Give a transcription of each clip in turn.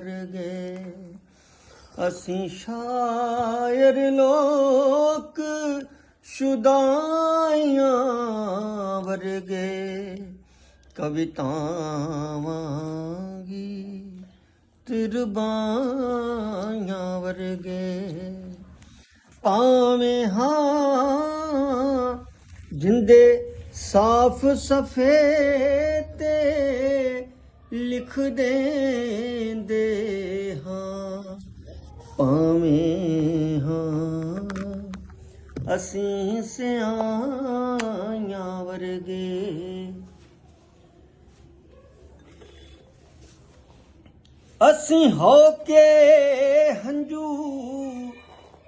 ਵਰਗੇ। ਅਸੀਂ ਸ਼ਾਇਰ ਲੋਕ ਸ਼ੁਦਾਈਆਂ ਵਰਗੇ। ਕਵਿਤਾਵਾਂ ਗੀਤ ਰਬਾਈਆਂ ਵਰਗੇ। ਪਾਵੇਂ ਹਾਂ ਜਿੰਦੇ ਸਾਫ਼ ਸਫੇ ਤੇ ਲਿਖ ਦੇਂਦੇ ਹਾਂ ਪਾਵੇਂ ਹਾਂ, ਅਸੀਂ ਸਿਆਈਆਂ ਵਰਗੇ। ਅਸੀਂ ਹੋ ਕੇ ਹੰਝੂ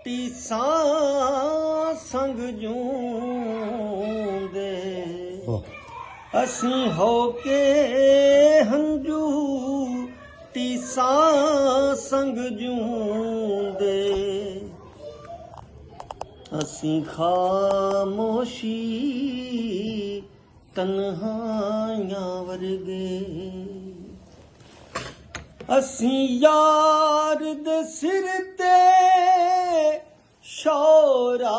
ਟੀਸਾਂ ਸੰਗ ਜੂੰਦੇ ਅਸੀਂ ਹੋ ਕੇ ਹੰਝੂ ਟੀਸਾਂ ਸੰਗ ਜੂੰਦੇ। ਅਸੀਂ ਖਾਮੋਸ਼ੀ ਤਨਹਾਈਆਂ ਵਰਗੇ। ਅਸੀਂ ਯਾਰ ਦੇ ਸਿਰ ਤੇ ਸ਼ੋਰਾ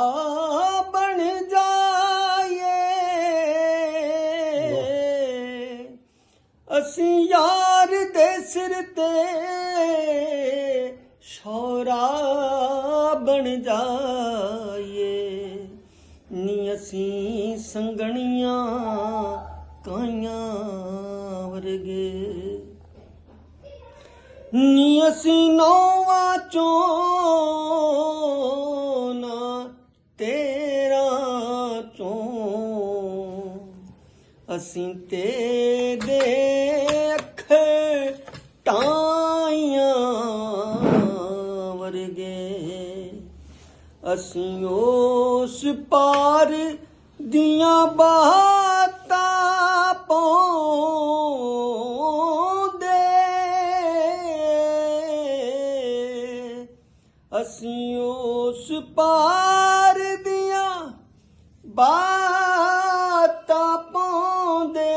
ਸਿਰ ਤੇ ਸੌਰਾ ਬਣ ਜਾਈਏ। ਨੀ ਅਸੀਂ ਸੰਗਣੀਆਂ ਕਾਈਆਂ ਵਰਗੇ। ਨੀ ਅਸੀਂ ਨੌਵਾਂ ਚੋਂ ਨਾ ਤੇਰਾ ਚੋਂ। ਅਸੀਂ ਤੇ ਦੇ ਅਸੀਂ ਉਸ ਪਾਰ ਦੀਆਂ ਬਾਤਾਂ ਪਾਉਂਦੇ। ਅਸੀਂ ਉਸ ਪਾਰ ਦੀਆਂ ਬਾਤਾਂ ਪਾਉਂਦੇ।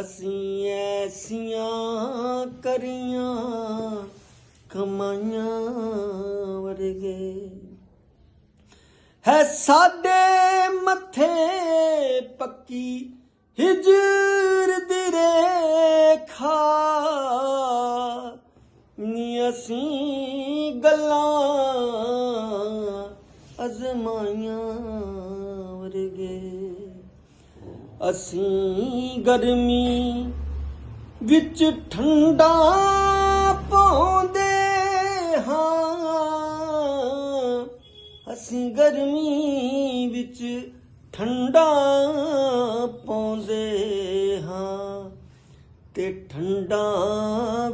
ਅਸੀਂ ਐਸੀਆਂ ਕਰੀਆਂ ਕਮਾਈਆਂ ਵਰਗੇ। ਹੈ ਸਾਡੇ ਮੱਥੇ ਪੱਕੀ ਹਿਜਰ ਦੀ ਰੇਖਾ। ਨੀ ਅਸੀਂ ਗੱਲਾਂ ਅਜ਼ਮਾਈਆਂ ਵਰਗੇ। ਅਸੀਂ ਗਰਮੀ ਵਿੱਚ ਠੰਡਾ ਪਾਉਂਦੇ ਹਾਂ, ਅਸੀਂ ਗਰਮੀ ਵਿੱਚ ਠੰਡਾ ਪਾਉਂਦੇ ਹਾਂ ਤੇ ਠੰਡਾ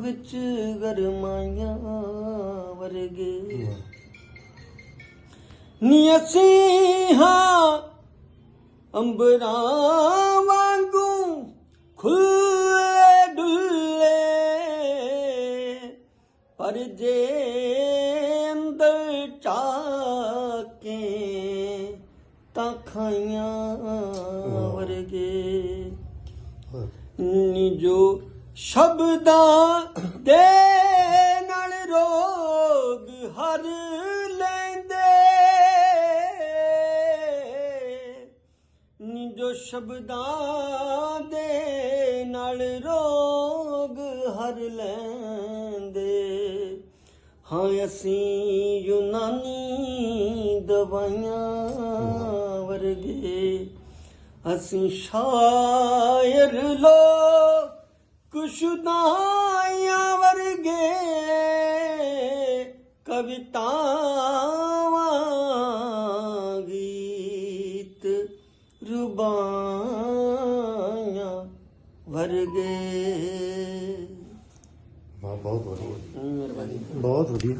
ਵਿੱਚ ਗਰਮਾਈਆਂ ਵਰਗੇ ਨੀ ਅਸੀਂ ਹਾਂ ਅੰਬਰਾਂ ਵਾਂਗੂ ਖੁੱਲੇ ਡੁੱਲੇ ਪਰ ਜੇ ਚਾਕੇ ਤਾਂ ਖਾਈਆਂ ਵਰਗੇ। ਨੀ ਜੋ ਸ਼ਬਦਾਂ ਦੇ ਨਾਲ ਰੋਗ ਹਰ ਲੈਂਦੇ। ਨੀ ਜੋ ਸ਼ਬਦਾਂ ਦੇ ਨਾਲ ਰੋਗ ਹਰ ਲੈਂਦੇ ਹਾਂ ਅਸੀਂ ਯੂਨਾਨੀ ਦਵਾਈਆਂ ਵਰਗੇ ਅਸੀਂ ਸ਼ਾਇਰ ਲੋਕ ਕੁਸ਼ਦਾਈਆਂ ਵਰਗੇ ਕਵਿਤਾਵਾਂ ਗੀਤ ਰੁਬਾਈਆਂ ਵਰਗੇ। ਬਹੁਤ ਵਧੀਆ। ਬਹੁਤ ਵਧੀਆ।